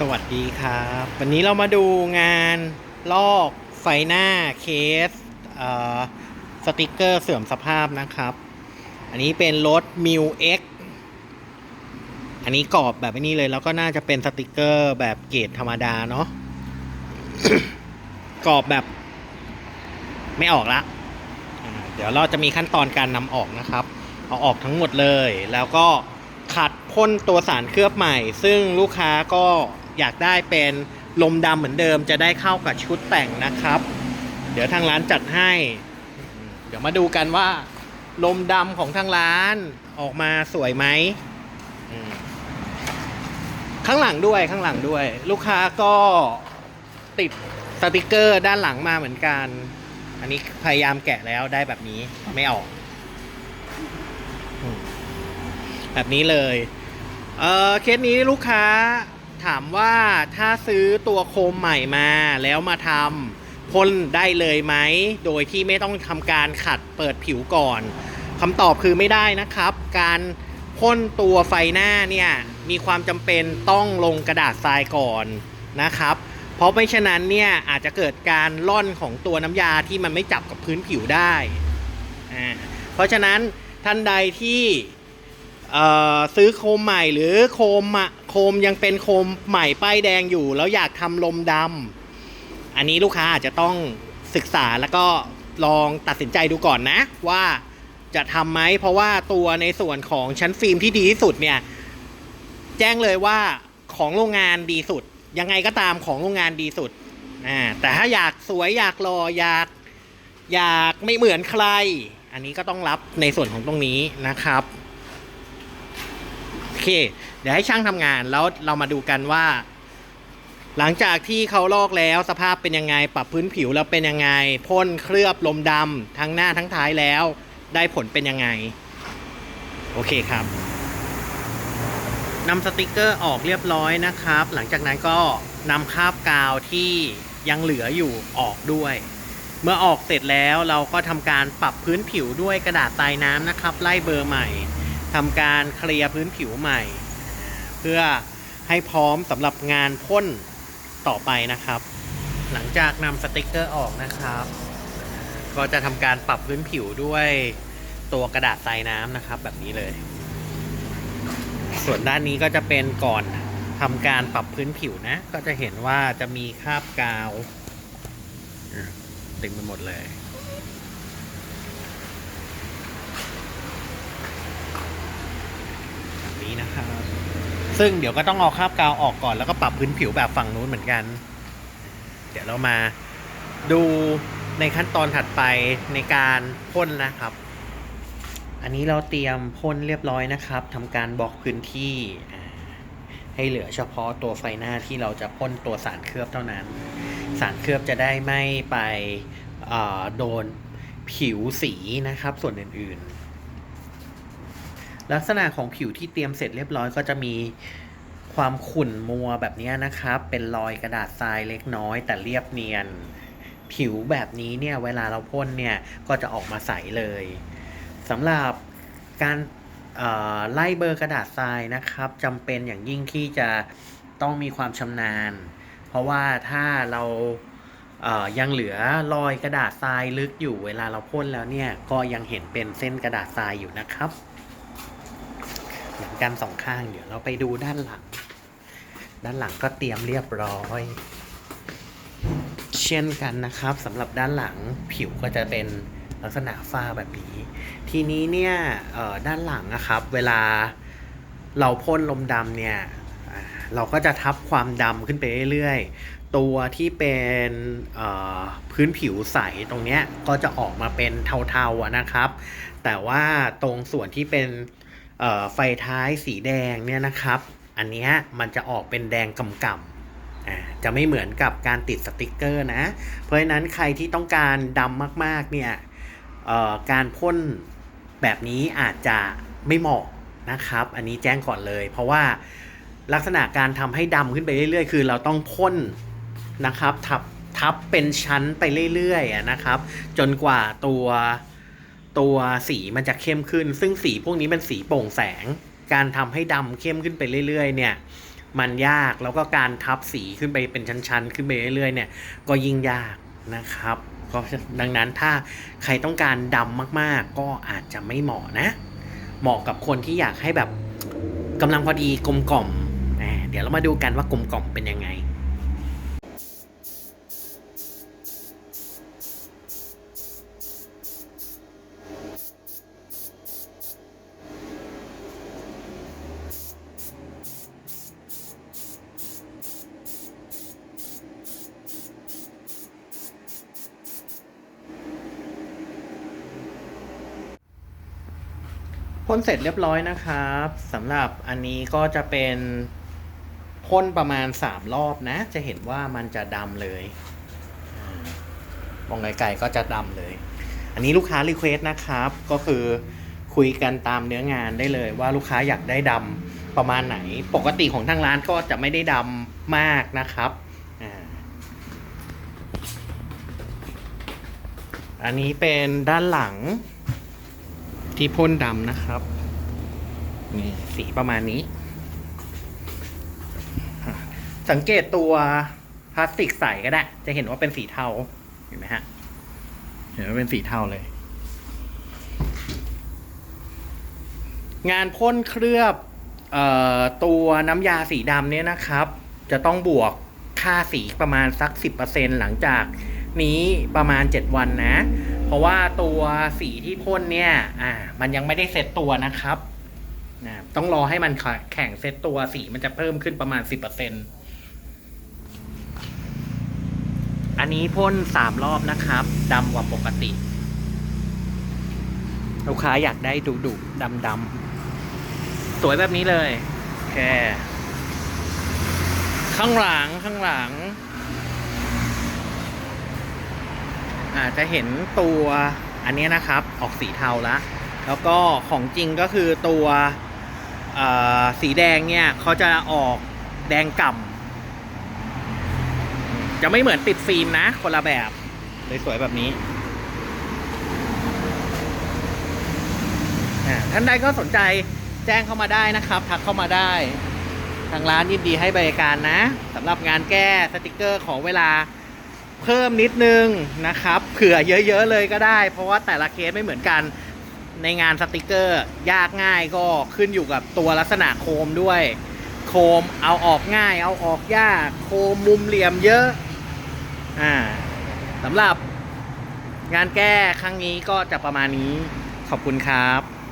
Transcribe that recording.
สวัสดีครับ วันนี้เรามาดูงานลอกไฟหน้าเคสเอ่อสติกเกอร์เสื่อมสภาพนะครับ อันนี้เป็นรถ m ิว X อันนี้กรอบแบบนี้เลยแล้วก็น่าจะเป็นสติกเกอร์แบบเกรดธรรมดาเนาะกรอบแบบ ไม่ออกละเดี๋ยวเราจะมีขั้นตอนการนำออกนะครับ เอาออกทั้งหมดเลย แล้วก็ขัด พ่นตัวสารเคลือบใหม่ ซึ่งลูกค้าก็อยากได้เป็นลมดำเหมือนเดิมจะได้เข้ากับชุดแต่งนะครับ เดี๋ยวทางร้านจัดให้ เดี๋ยวมาดูกันว่า ลมดำของทางร้านออกมาสวยไหมข้างหลังด้วยข้างหลังด้วย ลูกค้าก็ติดสติกเกอร์ด้านหลังมาเหมือนกัน อันนี้พยายามแกะแล้วได้แบบนี้ไม่ออก แบบนี้เลย เออเคสนี้ลูกค้าถามว่าถ้าซื้อตัวโคมใหม่มาแล้วมาทำพ่นได้เลยไหม โดยที่ไม่ต้องทำการขัดเปิดผิวก่อนคำตอบคือไม่ได้นะครับ การพ่นตัวไฟหน้าเนี่ยมีความจำเป็นต้องลงกระดาษทรายก่อนนะครับ เพราะไม่ฉะนั้นเนี่ยอาจจะเกิดการล่อนของตัวน้ำยาที่มันไม่จับกับพื้นผิวได้ เพราะฉะนั้นท่านใดที่ ซื้อโคมใหม่หรือโคมอะโคมยังเป็นโคมใหม่ป้ายแดงอยู่ แล้วอยากทำลมดำอันนี้ลูกค้าอาจจะต้องศึกษาแล้วก็ลองตัดสินใจดูก่อนนะ ว่าจะทำไหมเพราะว่าตัวในส่วนของชั้นฟิล์มที่ดีที่สุดเนี่ยแจ้งเลยว่าของโรงงานดีสุด ยังไงก็ตามของโรงงานดีสุดอ่าแต่ถ้าอยากสวยอยากรออยากอยากไม่เหมือนใคร อันนี้ก็ต้องรับในส่วนของตรงนี้นะครับ เค เดี๋ยวให้ช่างทำงานแล้วเรามาดูกันว่า หลังจากที่เขาลอกแล้วสภาพเป็นยังไง ปรับพื้นผิวแล้วเป็นยังไงพ่นเคลือบลมดำทั้งหน้าทั้งท้ายแล้ว ได้ผลเป็นยังไง โอเคครับนำสติกเกอร์ออกเรียบร้อยนะครับ หลังจากนั้นก็นำคราบกาวที่ยังเหลืออยู่ออกด้วย เมื่อออกเสร็จแล้วเราก็ทำการปรับพื้นผิวด้วยกระดาษทรายน้ำนะครับ ไล่เบอร์ใหม่ ทำการเคลียร์พื้นผิวใหม่ เพื่อให้พร้อมสำหรับงานพ่นต่อไปนะครับ หลังจากนำสติกเกอร์ออกนะครับ ก็จะทำการปรับพื้นผิวด้วยตัวกระดาษทรายน้ำนะครับ แบบนี้เลย ส่วนด้านนี้ก็จะเป็นก่อนทำการปรับพื้นผิวนะ ก็จะเห็นว่าจะมีคราบกาวเต็มไปหมดเลย แบบ นี้นะครับ ซึ่งเดี๋ยวก็ต้องเอาคราบกาวออกก่อนแล้วก็ปรับพื้นผิวแบบฝั่งนู้นเหมือนกัน เดี๋ยวเรามาดูในขั้นตอนถัดไปในการพ่นนะครับ อันนี้เราเตรียมพ่นเรียบร้อยนะครับทำการบล็อกพื้นที่ให้เหลือเฉพาะตัวไฟหน้าที่เราจะพ่นตัวสารเคลือบเท่านั้น สารเคลือบจะได้ไม่ไปโดนผิวสีนะครับส่วนอื่นๆ ลักษณะของผิวที่เตรียมเสร็จเรียบร้อยก็จะมีความขุ่นมัวแบบนี้นะครับ เป็นรอยกระดาษทรายเล็กน้อย แต่เรียบเนียน ผิวแบบนี้เนี่ยเวลาเราพ่นเนี่ยก็จะออกมาใสเลยสำหรับการไล่เบอร์กระดาษทรายนะครับจำเป็นอย่างยิ่งที่จะต้องมีความชำนาญ เพราะว่าถ้าเราเอ่อยังเหลือรอยกระดาษทรายลึกอยู่เวลาเราพ่นแล้วเนี่ยก็ยังเห็นเป็นเส้นกระดาษทรายอยู่นะครับ เหมือนกันสองข้าง เดี๋ยวเราไปดูด้านหลัง ด้านหลังก็เตรียมเรียบร้อย เช่นกันนะครับสำหรับด้านหลังผิวก็จะเป็นลักษณะฝ้าแบบนี้ ทีนี้เนี่ยด้านหลังนะครับ เวลาเราพ่นลมดำเนี่ยเราก็จะทับความดำขึ้นไปเรื่อยๆ ตัวที่เป็นพื้นผิวใสตรงเนี้ยก็จะออกมาเป็นเทาๆนะครับ แต่ว่าตรงส่วนที่เป็น ไฟท้ายสีแดงเนี่ยนะครับ อันนี้มันจะออกเป็นแดงกำกำๆอ่าจะไม่เหมือนกับการติดสติกเกอร์นะ เพราะฉะนั้นใครที่ต้องการดำมากๆเนี่ยการพ่นแบบนี้อาจจะไม่เหมาะนะครับ อันนี้แจ้งก่อนเลย เพราะว่าลักษณะการทำให้ดำขึ้นไปเรื่อยๆ คือเราต้องพ่นนะครับทับทับเป็นชั้นไปเรื่อยๆนะครับ จนกว่าตัว ตัวสีมันจะเข้มขึ้น ซึ่งสีพวกนี้เป็นสีโปร่งแสง การทำให้ดำเข้มขึ้นไปเรื่อยๆ เนี่ยมันยากแล้วก็การทับสีขึ้นไปเป็นชั้นๆ ขึ้นไปเรื่อยๆ เนี่ยก็ยิ่งยากนะครับก็ดังนั้นถ้าใครต้องการดำมากๆ ก็อาจจะไม่เหมาะนะ เหมาะกับคนที่อยากให้แบบกำลังพอดีกลมกล่อมอ่าเดี๋ยวเรามาดูกันว่ากลมกล่อมเป็นยังไง พ่นเสร็จเรียบร้อยนะครับสำหรับอันนี้ก็จะเป็นพ่นประมาณ 3 รอบนะ จะเห็นว่ามันจะดำเลยมองไกลๆก็จะดำเลย อันนี้ลูกค้ารีเควสนะครับ ก็คือคุยกันตามเนื้องานได้เลยว่าลูกค้าอยากได้ดำประมาณไหน ปกติของทางร้านก็จะไม่ได้ดำมากนะครับอันนี้เป็นด้านหลัง ที่พ่นดำนะครับ นี่สีประมาณนี้ สังเกตตัวพลาสติกใสก็ได้ จะเห็นว่าเป็นสีเทา เห็นไหมฮะ เห็นว่าเป็นสีเทาเลย งานพ่นเคลือบออตัวน้ำยาสีดำเนี่ยนะครับ จะต้องบวกค่าสีประมาณสัก 10%หลังจาก นี้ประมาณ 7 วันนะ เพราะว่าตัวสีที่พ่นเนี่ยอ่ามันยังไม่ได้เซตตัวนะครับนะต้องรอให้มันแข่งเซตตัวสีมันจะเพิ่มขึ้นประมาณ 10%อันนี้พ่นสามรอบนะครับดำกว่าปกติ ลูกค้าอยากได้ดุดุดำดำสวยแบบนี้เลย โอเค ข้างหลังข้างหลัง อา จจะเห็นตัวอันนี้นะครับออกสีเทาแล้วแล้วก็ของจริงก็คือตัวสีแดงเนี่ยเขาจะออกแดงก่ำจะไม่เหมือนติดฟิล์มนะ คนละแบบเลยสวยแบบนี้ท่านใดก็สนใจแจ้งเข้ามาได้นะครับ ทักเข้ามาได้ ทางร้านยินดีให้บริการนะสำหรับงานแก้สติกเกอร์ของเวลา เพิ่มนิดนึงนะครับ เผื่อเยอะๆเลยก็ได้ เพราะว่าแต่ละเคสไม่เหมือนกันในงานสติกเกอร์ ยากง่ายก็ขึ้นอยู่กับตัวลักษณะโคมด้วย โคมเอาออกง่าย เอาออกยาก โคมมุมเหลี่ยมเยอะอ่าสำหรับงานแก้ครั้งนี้ก็จะประมาณนี้ขอบคุณครับ